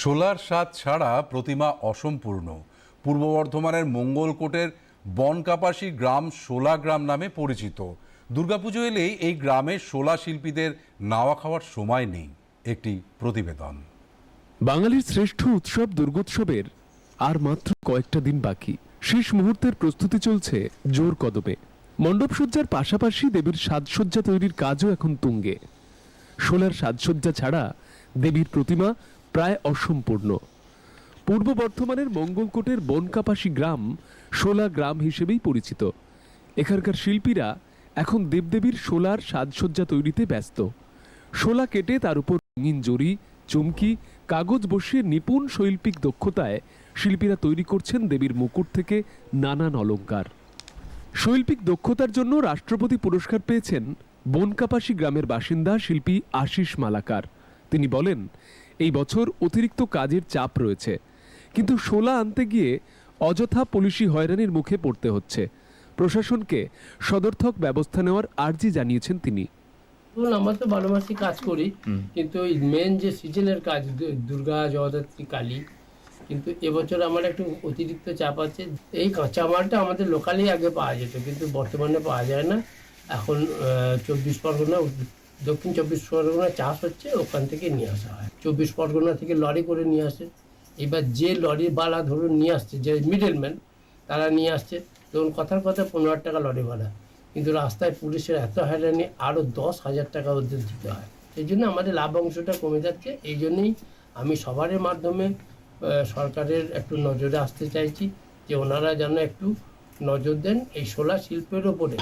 Solar স্বাদ ছাড়া প্রতিমা অসম্পূর্ণ। পূর্ব বর্ধমানের মঙ্গলকোটের বনকাপাসী গ্রাম শোলা গ্রাম নামে পরিচিত। দুর্গাপুজো এলেই এই গ্রামের শোলা শিল্পীদের নাওয়া খাওয়ার সময় নেই। একটি প্রতিবেদন। বাঙালির শ্রেষ্ঠ উৎসব দুর্গোৎসবের আর মাত্র কয়েকটা দিন বাকি। শেষ মুহূর্তের প্রস্তুতি চলছে জোর কদমে। মণ্ডপসজ্জার পাশাপাশি দেবীর সাজসজ্জা তৈরির কাজও এখন তুঙ্গে। সোলার সাজসজ্জা ছাড়া দেবীর প্রতিমা প্রায় অসম্পূর্ণ। পূর্ব বর্ধমানের মঙ্গলকোটের বনকাপাসি গ্রাম শোলা গ্রাম হিসেবেই পরিচিত। এখানকার শিল্পীরা এখন দেবদেবীর শোলার সাজসজ্জা তৈরিতে ব্যস্ত। শোলা কেটে তার উপর রঙিন জরি চমকি, কাগজ বসিয়ে নিপুণ শৈল্পিক দক্ষতায় শিল্পীরা তৈরি করছেন দেবীর মুকুট থেকে নানান অলংকার শৈল্পিক দক্ষতার জন্য রাষ্ট্রপতি পুরস্কার পেয়েছেন বনকাপাসি গ্রামের বাসিন্দা শিল্পী আশিস মালাকার। তিনি বলেন এই বছর অতিরিক্ত কাজের চাপ রয়েছে। কিন্তু শোলা আনতে গিয়ে অযথা পুলিশি হয়রানির মুখে পড়তে হচ্ছে। প্রশাসনকে সদর্থক ব্যবস্থা নেওয়ার আর্জি জানিয়েছেন তিনি। ধরুন আমরা তো বারো মাসই কাজ করি কিন্তু ওই মেন যে সিজনের কাজ দুর্গা জগদ্ধাত্রী কালী কিন্তু এবছর আমার একটু অতিরিক্ত চাপ আছে। এই কাঁচামালটা আমাদের লোকালি আগে পাওয়া যেত কিন্তু বর্তমানে পাওয়া যায় না। এখন চব্বিশ পরগনা দক্ষিণ চব্বিশ পরগনা চাষ হচ্ছে, ওখান থেকে নিয়ে আসা হয়। চব্বিশ পরগনা থেকে লরি করে নিয়ে আসে। এবার যে লরি বালা ধরুন নিয়ে আসছে, যে মিডলম্যান তারা নিয়ে আসছে। ধরুন কথার কথা পনেরো হাজার টাকা লরি ভাড়া কিন্তু রাস্তায় পুলিশের এত হয়রানি আরও দশ হাজার টাকা ওদের দিতে হয়। সেই জন্য আমাদের লাভ অংশটা কমে যাচ্ছে। এই জন্যই আমি সবারের মাধ্যমে সরকারের একটু নজরে আসতে চাইছি যে ওনারা যেন একটু নজর দেন এই শোলা শিল্পের ওপরে।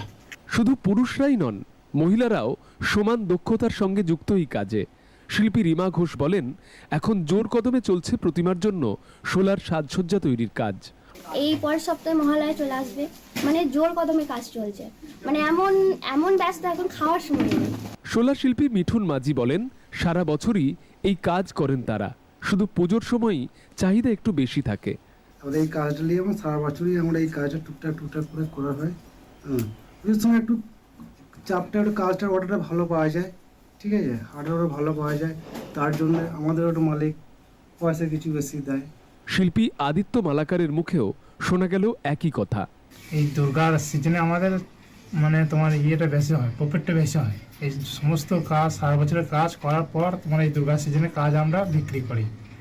শুধু পুরুষরাই নন মহিলারাও সমান দক্ষতার সঙ্গে যুক্ত এই কাজে। শিল্পী রিমা ঘোষ বলেন এখন জোর কদমে চলছে প্রতিমার জন্য সোলার সাজসজ্জা তৈরির কাজ। এই পরের সপ্তাহে মহালয়া চলে আসবে। মানে জোর কদমে কাজ চলছে। মানে এমন এমন ব্যস্ত এখন খাওয়ার সময় নেই। সোলার শিল্পী মিঠুন মাঝি বলেন সারা বছরই এই কাজ করেন তারা। শুধু পুজোর সময়ই চাহিদা একটু বেশি থাকে। আমাদের এই কাজটা নিয়ে আমরা সারা বছরই আমরা এই কাজটা টুকটাক টুকটাক করে করা হয়। হুম। পুজোর সময় একটু চাপটা একটু কাজটা অর্ডারটা ভালো পাওয়া যায় ঠিক আছে? অর্ডারও ভালো পাওয়া যায়। তার জন্য আমাদের একটু মালিক পয়সা কিছু বেশি দেয়। শিল্পী আদিত্য মালাকারের মুখেও শোনা গেল একই কথা। এই দুর্গার সিজনে আমাদের মানে তোমার ইয়েটা বেশি হয় প্রফিটটা বেশি হয়। এই সমস্ত কাজ সারা বছরের কাজ করার পর তোমার এই দুর্গা সিজনে কাজ আমরা বিক্রি করি।